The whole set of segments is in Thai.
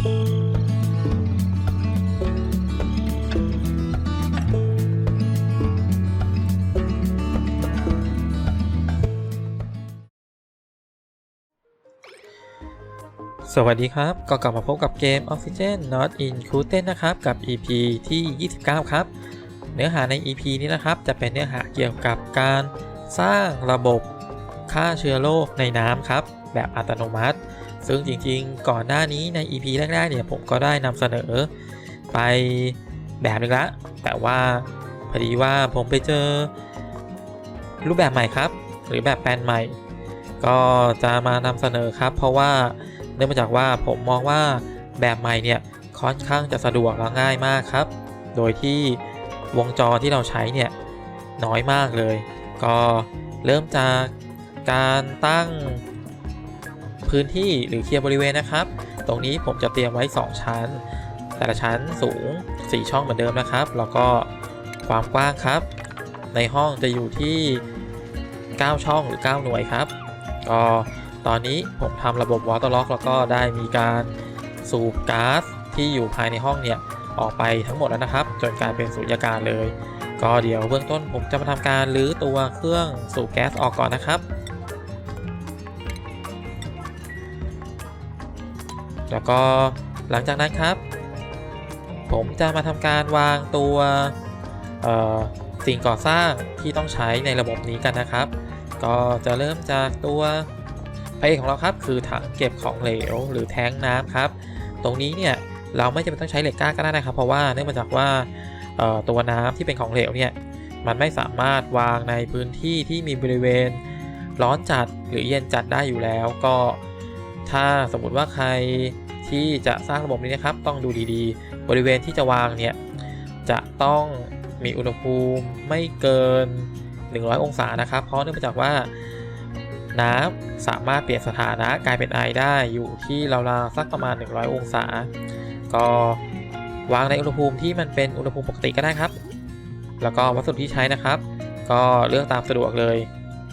สวัสดีครับ ก็กลับมาพบกับเกม Oxygen Not Included นะครับ กับ EP ที่ 29 ครับ เนื้อหาใน EP นี้นะครับ จะเป็นเนื้อหาเกี่ยวกับการสร้างระบบฆ่าเชื้อโรคในน้ำครับ แบบอัตโนมัติ ซึ่งจริงๆ ก่อนหน้านี้ใน EP แรกๆเนี่ยผมก็ได้นำเสนอไปแบบนึงละ แต่ว่าพอดีว่าผมไปเจอรูปแบบใหม่ครับ หรือแบบแปลนใหม่ ก็จะมานำเสนอครับ เพราะว่าเนื่องมาจากว่าผมมองว่าแบบใหม่เนี่ยค่อนข้างจะสะดวกและง่ายมากครับ โดยที่วงจรที่เราใช้เนี่ยน้อยมากเลย ก็เริ่มจากการตั้ง พื้นที่หรือเคลียร์บริเวณนะครับ ตรงนี้ผมจะเตรียมไว้ 2 ชั้น แต่ละชั้นสูง 4 ช่องเหมือนเดิมนะครับ แล้วก็ความกว้างครับ ในห้องจะอยู่ที่ 9 ช่องหรือ 9 หน่วยครับ ก็ตอนนี้ผมทำระบบ Water Lock แล้วก็ได้มีการสูบก๊าซที่อยู่ภายในห้องเนี่ยออกไปทั้งหมดแล้วนะครับ จนกลายเป็นสูญญากาศเลย ก็เดี๋ยวเบื้องต้นผมจะมาทำการรื้อตัวเครื่องสูบแก๊สออกก่อนนะครับ แล้วก็หลังจากนั้นครับ ผมจะมาทำการวางตัวสิ่งก่อสร้างที่ต้องใช้ในระบบนี้กันนะครับ ก็จะเริ่มจากตัวพระเอกของเราครับคือถังเก็บของเหลวหรือแท้งน้ำครับ ตรงนี้เนี่ยเราไม่จำเป็นต้องใช้เหล็กกล้าก็ได้นะครับ เพราะว่าเนื่องมาจากว่าตัวน้ำที่เป็นของเหลวเนี่ยมันไม่สามารถวางในพื้นที่ที่มีบริเวณร้อนจัดหรือเย็นจัดได้อยู่แล้ว ก็ ถ้าสมมติว่าใครที่จะสร้างระบบนี้นะครับ ต้องดูดีๆ บริเวณที่จะวางเนี่ยจะต้องมีอุณหภูมิไม่เกิน 100 องศานะครับ เพราะเนื่องจากว่าน้ำสามารถเปลี่ยนสถานะกลายเป็นไอได้อยู่ที่ราวๆสักประมาณ 100 องศา ก็วางในอุณหภูมิที่มันเป็นอุณหภูมิปกติก็ได้ครับ แล้วก็วัสดุที่ใช้นะครับ ก็เลือกตามสะดวกเลย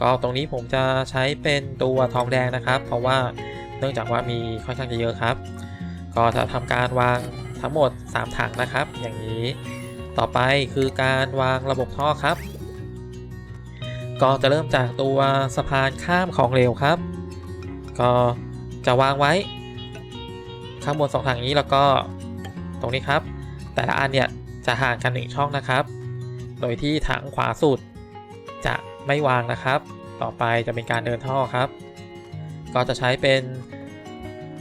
ก็ตรงนี้ผมจะใช้เป็นตัวทองแดงนะครับ เพราะว่า เนื่องจากว่ามีค่อนข้างจะเยอะครับ ก็จะทำการวางทั้งหมด 3 ถังนะครับ อย่างนี้ต่อไปคือการวางระบบท่อครับ ก็จะเริ่มจากตัวสะพานข้ามของเหลวครับ ก็จะวางไว้ ข้างบนสองถังนี้แล้วก็ตรงนี้ครับ แต่ละอันเนี่ยจะห่างกันหนึ่งช่องนะครับ โดยที่ถังขวาสุดจะไม่วางนะครับ ต่อไปจะเป็นการเดินท่อครับ ก็จะใช้เป็น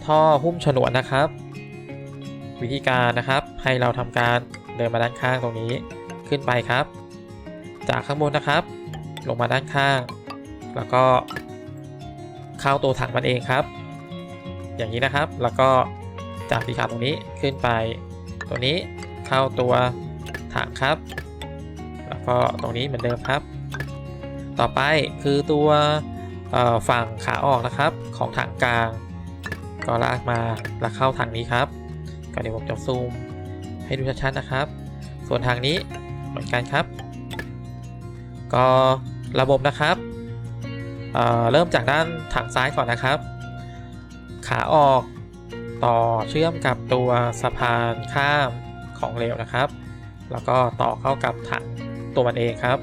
ท่อหุ้มฉนวนนะครับ วิธีการนะครับให้เราทำการเดินมาด้านข้างตรงนี้ขึ้นไปครับ จากข้างบนนะครับ ลงมาด้านข้าง แล้วก็เข้าตัวถังมันเองครับ อย่างนี้นะครับแล้วก็จากสีขาวตรงนี้ขึ้นไป ตัวนี้เข้าตัวถังครับ แล้วก็ตรงนี้เหมือนเดิมครับ ต่อไปคือตัว ฝั่งขาออกนะครับของถังกลาง ก็ลากมาแล้วเข้าถังนี้ครับ ก็เดี๋ยวผมจะซูมให้ดูชัดๆนะครับ ส่วนทางนี้เหมือนกันครับ ก็ระบบนะครับเเริ่มจากด้านถังซ้ายก่อนนะครับ ขาออกต่อเชื่อมกับตัวสะพานข้ามของเหลวนะครับ แล้วก็ต่อเข้ากับถังตัวมันเองครับ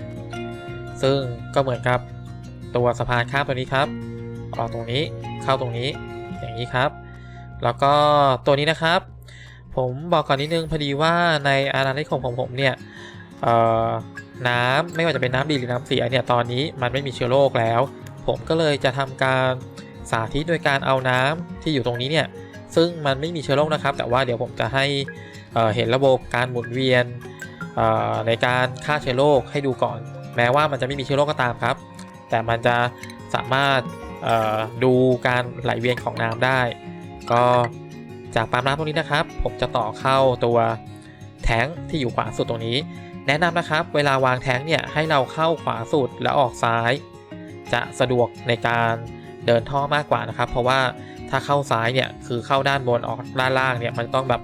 ซึ่งก็เหมือนกับ ตัวสะพานข้ามตัวนี้ครับออกตรงนี้เข้าตรงนี้อย่างนี้ครับ แล้วก็ตัวนี้นะครับ ผมบอกก่อนนิดนึงพอดีว่าในอาณานิคมของผมเนี่ยน้ำไม่ว่าจะเป็นน้ำดีหรือน้ำเสียเนี่ยตอนนี้มันไม่มีเชื้อโรคแล้ว ผมก็เลยจะทำการสาธิตโดยการเอาน้ำที่อยู่ตรงนี้เนี่ยซึ่งมันไม่มีเชื้อโรคนะครับ แต่ว่าเดี๋ยวผมจะให้เห็นระบบการหมุนเวียนในการฆ่าเชื้อโรคให้ดูก่อน แม้ว่ามันจะไม่มีเชื้อโรคก็ตามครับ แต่มันจะสามารถดูการไหลเวียนของน้ำได้ ก็จากปั๊มน้ำตรงนี้นะครับ ผมจะต่อเข้าตัวแท้งที่อยู่ขวาสุดตรงนี้ แนะนำนะครับ เวลาวางแท้งเนี่ยให้เราเข้าขวาสุดแล้วออกซ้าย จะสะดวกในการเดินท่อมากกว่านะครับ เพราะว่าถ้าเข้าซ้ายเนี่ยคือเข้าด้านบนออกด้านล่างเนี่ยมันต้องแบบ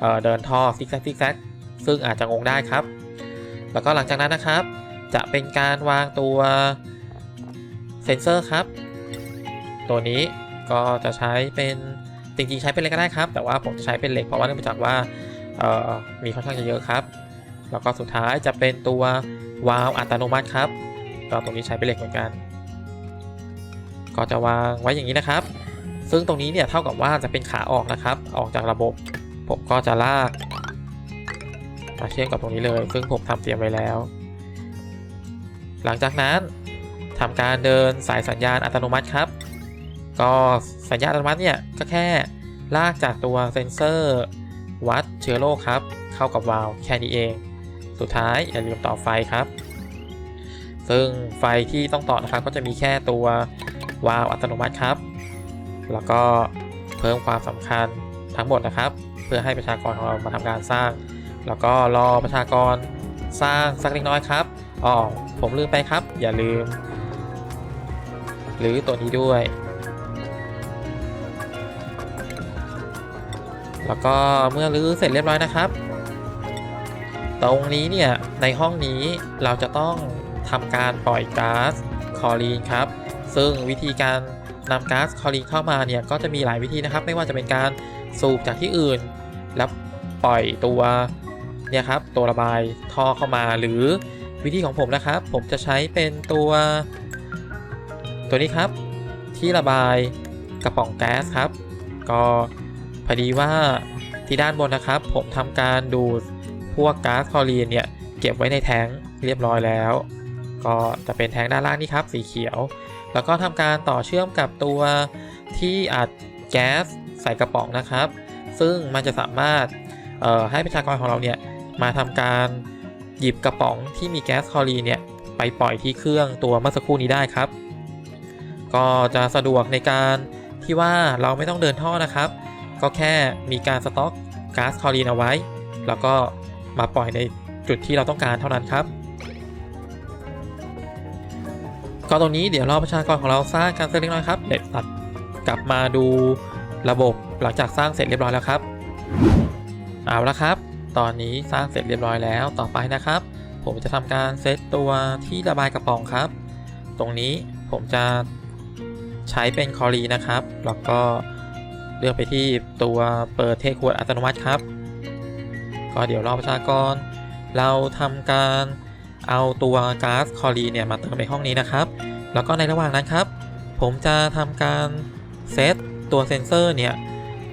เเดินท่อซิกแซกซิกแซกซึ่งอาจจะงงได้ครับ แล้วก็หลังจากนั้นนะครับ จะเป็นการวางตัว เซนเซอร์ครับ ตัวนี้ก็จะใช้เป็นจริงๆใช้เป็นเหล็กก็ได้ครับ แต่ว่าผมจะใช้เป็นเหล็กเพราะว่าเนื่องจากว่ามีค่อนข้างจะเยอะครับ แล้วก็สุดท้ายจะเป็นตัววาล์วอัตโนมัติครับก็ตรงนี้ใช้เป็นเหล็กเหมือนกัน ก็จะวางไว้อย่างนี้นะครับ ซึ่งตรงนี้เนี่ยเท่ากับว่าจะเป็นขาออกนะครับ ออกจากระบบ ผมก็จะลากมาเชื่อมกับตรงนี้เลย ซึ่งผมทำเตรียมไว้แล้ว หลังจากนั้น ทำการเดินสายสัญญาณอัตโนมัติครับ ก็สัญญาณอัตโนมัติเนี่ยก็แค่ลากจากตัวเซ็นเซอร์ วัดเชื้อโรคครับ เข้ากับวาล์วแค่นี้เอง สุดท้ายอย่าลืมต่อไฟครับ ซึ่งไฟที่ต้องต่อนะครับ ก็จะมีแค่ตัววาล์วอัตโนมัติครับ แล้วก็เพิ่มความสำคัญทั้งหมดนะครับ เพื่อให้ประชากรของเรามาทำการสร้าง แล้วก็รอประชากรสร้างสักเล็กน้อยครับอ๋อผมลืมไปครับ อย่าลืม หรือตัวนี้ด้วย แล้วก็เมื่อรื้อเสร็จเรียบร้อยนะครับ ตรงนี้เนี่ยในห้องนี้เราจะต้องทำการปล่อยก๊าซคอรีนครับ ซึ่งวิธีการนำก๊าซคอรีนเข้ามาเนี่ยก็จะมีหลายวิธีนะครับ ไม่ว่าจะเป็นการสูบจากที่อื่น แล้วปล่อยตัวเนี่ยครับตัวระบายท่อเข้ามาหรือวิธีของผมนะครับ ผมจะใช้เป็นตัว ตัวนี้ครับที่ระบายกระป๋องแก๊สครับ ก็พอดีว่าที่ด้านบนนะครับ ผมทำการดูดพวกก๊าซคลอรีนเนี่ยเก็บไว้ในแท้งเรียบร้อยแล้ว ก็จะเป็นแท้งด้านล่างนี่ครับสีเขียว แล้วก็ทำการต่อเชื่อมกับตัวที่อัดแก๊สใส่กระป๋องนะครับ ซึ่งมันจะสามารถให้ประชากรของเราเนี่ยมาทำการหยิบกระป๋องที่มีแก๊สคลอรีนเนี่ยไปปล่อยที่เครื่องตัวเมื่อสักครู่นี้ได้ครับ ก็จะสะดวกในการที่ว่าเราไม่ต้องเดินท่อนะครับ ก็แค่มีการสต็อกก๊าซคลอรีนเอาไว้ แล้วก็มาปล่อยในจุดที่เราต้องการเท่านั้นครับ ก็ตรงนี้เดี๋ยวรอประชากรของเราสร้างกันสักเล็กน้อยครับเดี๋ยวตัดกลับมาดูระบบหลังจากสร้างเสร็จเรียบร้อยแล้วครับ เอาละครับ ตอนนี้สร้างเสร็จเรียบร้อยแล้วต่อไปนะครับ ผมจะทำการเซตตัวที่ระบายกระป๋องครับ ตรงนี้ผมจะ ใช้เป็นคอรีนะครับ แล้วก็เลือกไปที่ตัวเปิดเทขวดอัตโนมัติครับ ก็เดี๋ยวรอประชากร เราทำการเอาตัวก๊าซคอรีเนี่ยมาเติมในห้องนี้นะครับ แล้วก็ในระหว่างนั้นครับ ผมจะทำการเซตตัวเซนเซอร์เนี่ย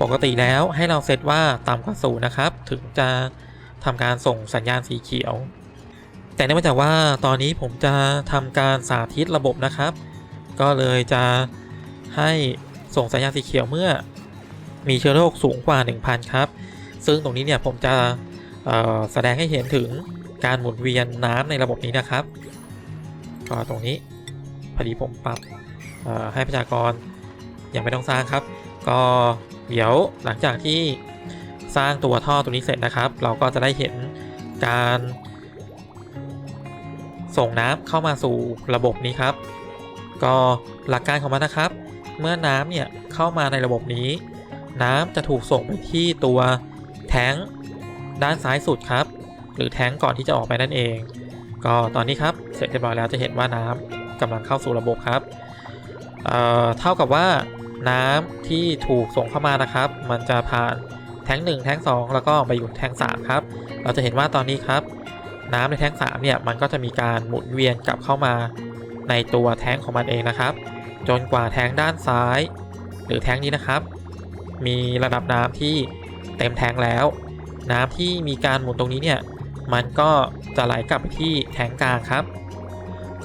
ปกติแล้วให้เราเซตว่าต่ำกว่าศูนย์นะครับ ถึงจะทำการส่งสัญญาณสีเขียว แต่เนื่องจากว่าตอนนี้ผมจะทำการสาธิตระบบนะครับ ก็เลยจะ ให้ส่งสัญญาณสีเขียวเมื่อมีเชื้อโรคสูงกว่า 1,000 ครับ ซึ่งตรงนี้เนี่ยผมจะแสดงให้เห็นถึงการหมุนเวียนน้ำในระบบนี้นะครับ ก็ตรงนี้พอดีผมปรับให้ประชากรยังไม่ต้องสร้างครับ ก็เดี๋ยวหลังจากที่สร้างตัวท่อตัวนี้เสร็จนะครับ เราก็จะได้เห็นการส่งน้ำเข้ามาสู่ระบบนี้ครับ ก็หลักการของมันนะครับ เมื่อน้ำเนี่ยเข้ามาในระบบนี้ น้ำจะถูกส่งไปที่ตัวแท้งด้านซ้ายสุดครับ หรือแท้งก่อนที่จะออกไปนั่นเอง ก็ตอนนี้ครับเสร็จเรียบร้อยแล้วจะเห็นว่าน้ำกำลังเข้าสู่ระบบครับเอ่อเท่ากับว่าน้ำที่ถูกส่งเข้ามานะครับ มันจะผ่านแท้ง1แท้ง2 แล้วก็ไปอยู่แท้ง3ครับ เราจะเห็นว่าตอนนี้ครับ น้ำในแท้ง3เนี่ยมันก็จะมีการหมุนเวียนกลับเข้ามาในตัวแท้งของมันเองนะครับ จนกว่าแทงด้านซ้าย หรือแทงนี้นะครับ มีระดับน้ำที่เต็มแทงแล้ว น้ำที่มีการหมุนตรงนี้เนี่ยมันก็จะไหลกลับไปที่แทงกลางครับ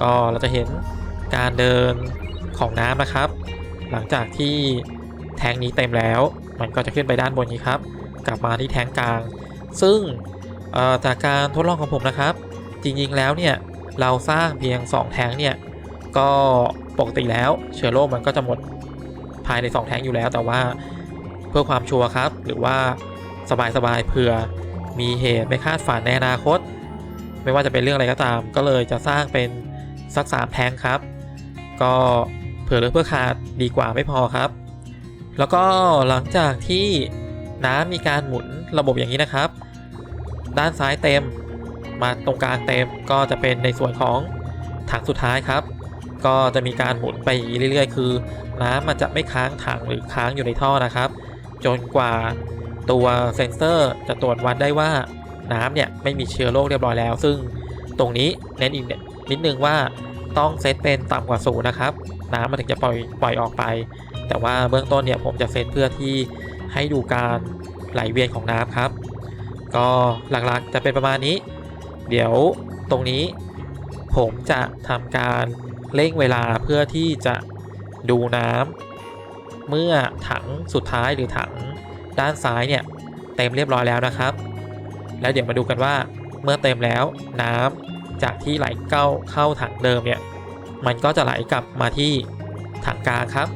ก็เราจะเห็นการเดินของน้ำนะครับ หลังจากที่แทงนี้เต็มแล้ว มันก็จะขึ้นไปด้านบนนี้ครับ กลับมาที่แทงกลาง ซึ่งจากการทดลองของผมนะครับ จริงๆแล้วเนี่ยเราสร้างเพียง 2 แทงเนี่ยก็ ปกติแล้วเชื้อโรคมันก็จะหมดภายใน 2 แท้งอยู่แล้ว แต่ว่าเพื่อความชัวร์ครับ หรือว่าสบายๆเผื่อมีเหตุไม่คาดฝันในอนาคต ไม่ว่าจะเป็นเรื่องอะไรก็ตาม ก็เลยจะสร้างเป็นสักสามแท้งครับ ก็เผื่อเลือเพื่อขาดดีกว่าไม่พอครับ แล้วก็หลังจากที่น้ำมีการหมุนระบบอย่างนี้นะครับ ด้านซ้ายเต็มมาตรงกลางเต็มก็จะเป็นในส่วนของถังสุดท้ายครับ ก็จะมีการหมุนไปเรื่อยๆ คือ น้ำมันจะไม่ค้างถังหรือค้างอยู่ในท่อนะครับ จนกว่าตัวเซ็นเซอร์จะตรวจวัดได้ว่าน้ำเนี่ยไม่มีเชื้อโรคเรียบร้อยแล้ว ซึ่งตรงนี้เน้นอีกนิดนึงว่าต้องเซตเป็นต่ำกว่าศูนย์นะครับ น้ำมันถึงจะปล่อยปล่อยออกไป แต่ว่าเบื้องต้นเนี่ยผมจะเซตเพื่อที่ให้ดูการไหลเวียนของน้ำครับ ก็หลักๆจะเป็นประมาณนี้ เดี๋ยวตรงนี้ผมจะทำการ เร่งเวลาเพื่อที่จะดูน้ำเมื่อถังสุดท้ายหรือถังด้านซ้ายเนี่ยเต็มเรียบร้อยแล้วนะครับ แล้วเดี๋ยวมาดูกันว่าเมื่อเต็มแล้วน้ำจากที่ไหลเข้าเข้าถังเดิมเนี่ยมันก็จะไหลกลับมาที่ถังกลางครับ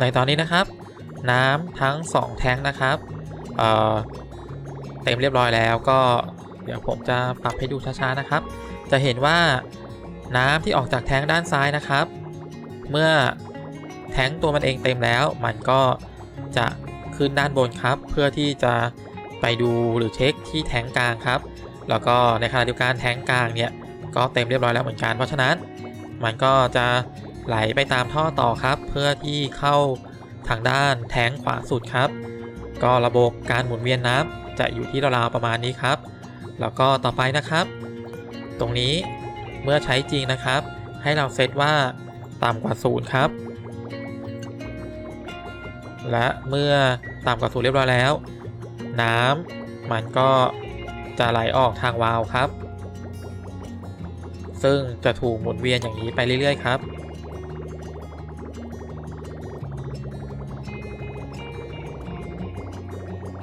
ในตอนนี้นะครับ น้ำทั้ง 2 แท้งนะครับเเต็มเรียบร้อยแล้วก็เดี๋ยวผมจะปรับให้ดูช้าๆนะครับ จะเห็นว่าน้ำที่ออกจากแท้งด้านซ้ายนะครับ เมื่อแท้งตัวมันเองเต็มแล้ว มันก็จะขึ้นด้านบนครับ เพื่อที่จะไปดูหรือเช็คที่แท้งกลางครับ แล้วก็ในขณะเดียวกันแท้งกลางเนี่ยก็เต็มเรียบร้อยแล้วเหมือนกันเพราะฉะนั้น มันก็จะ ไหลไปตามท่อต่อครับ เพื่อที่เข้าทางด้านแทงขวาสุดครับ ก็ระบบการหมุนเวียนน้ำจะอยู่ที่ราวๆประมาณนี้ครับ แล้วก็ต่อไปนะครับ ตรงนี้เมื่อใช้จริงนะครับ ให้เราเซตว่าต่ำกว่าศูนย์ครับ และเมื่อต่ำกว่าศูนย์เรียบร้อยแล้ว น้ำมันก็จะไหลออกทางวาล์วครับ ซึ่งจะถูกหมุนเวียนอย่างนี้ไปเรื่อยๆครับ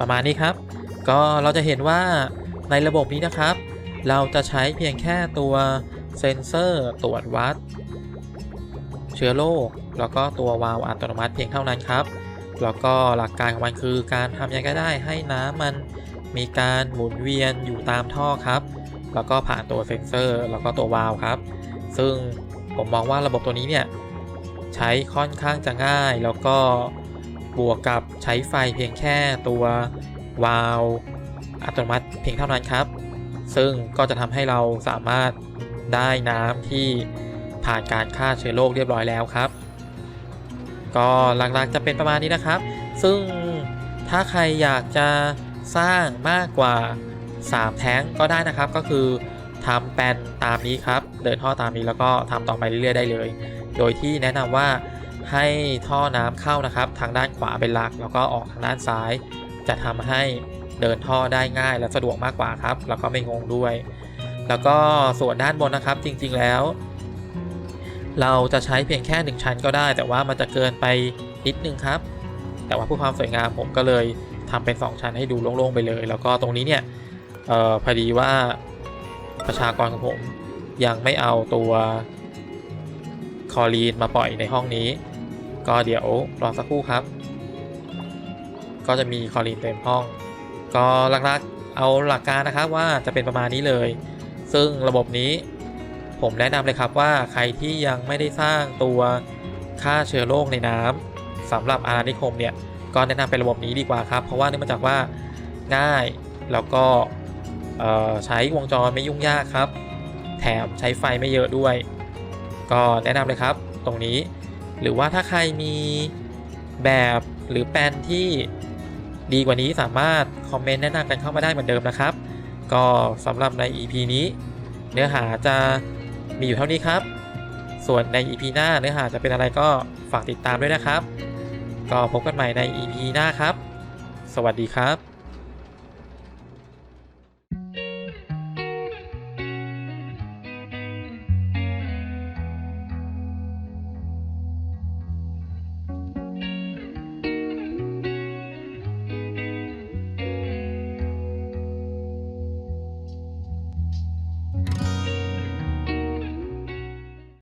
ประมาณนี้ครับ ก็เราจะเห็นว่าในระบบนี้นะครับ เราจะใช้เพียงแค่ตัวเซ็นเซอร์ตรวจวัด เชื้อโรคแล้วก็ตัววาล์วอัตโนมัติเพียงเท่านั้นครับ แล้วก็หลักการของมันคือการทำยังไงก็ได้ให้น้ำมันมีการหมุนเวียนอยู่ตามท่อครับ แล้วก็ผ่านตัวเซ็นเซอร์แล้วก็ตัววาล์วครับ ซึ่งผมมองว่าระบบตัวนี้เนี่ยใช้ค่อนข้างจะง่ายแล้วก็ บวกกับใช้ไฟเพียงแค่ตัววาล์วอัตโนมัติเพียงเท่านั้นครับ ซึ่งก็จะทำให้เราสามารถได้น้ำที่ผ่านการฆ่าเชื้อโรคเรียบร้อยแล้วครับ ก็หลักๆจะเป็นประมาณนี้นะครับ ซึ่งถ้าใครอยากจะสร้างมากกว่า 3 แท้งก็ได้นะครับ ก็คือทำแปลนตามนี้ครับ เดินท่อตามนี้แล้วก็ทำต่อไปเรื่อยๆได้เลย โดยที่แนะนำว่า ให้ท่อน้ำเข้านะครับ ทางด้านขวาเป็นหลัก แล้วก็ออกทางด้านซ้าย จะทำให้เดินท่อได้ง่ายและสะดวกมากกว่าครับ แล้วก็ไม่งงด้วย แล้วก็ส่วนด้านบนนะครับจริงๆแล้ว เราจะใช้เพียงแค่ 1 ชั้นก็ได้ แต่ว่ามันจะเกินไปนิดนึงครับ แต่ว่าเพื่อความสวยงามผมก็เลยทำเป็น 2 ชั้นให้ดูโล่งๆไปเลย แล้วก็ตรงนี้เนี่ยออพอดีว่าประชากรของผมยังไม่เอาตัวคอลีนมาปล่อยในห้องนี้ ก็เดี๋ยวรอสักครู่ครับ ก็จะมีคอลีนเต็มห้อง ก็หลักๆเอาหลักการนะครับว่าจะเป็นประมาณนี้เลย ซึ่งระบบนี้ผมแนะนำเลยครับว่าใครที่ยังไม่ได้สร้างตัวฆ่าเชื้อโรคในน้ำสำหรับอาณานิคมเนี่ยก็แนะนำเป็นระบบนี้ดีกว่าครับ เพราะว่าเนื่องมาจากว่าง่ายแล้วก็ใช้วงจรไม่ยุ่งยากครับ แถมใช้ไฟไม่เยอะด้วย ก็แนะนำเลยครับ ตรงนี้ หรือว่าถ้าใครมีแบบหรือแปลนที่ดีกว่านี้สามารถคอมเมนต์แนะนำกันเข้ามาได้เหมือนเดิมนะครับ ก็สำหรับใน EP นี้ เนื้อหาจะมีอยู่เท่านี้ครับ ส่วนใน EP หน้าเนื้อหาจะเป็นอะไรก็ฝากติดตามด้วยนะครับ ก็พบกันใหม่ใน EP หน้าครับ สวัสดีครับ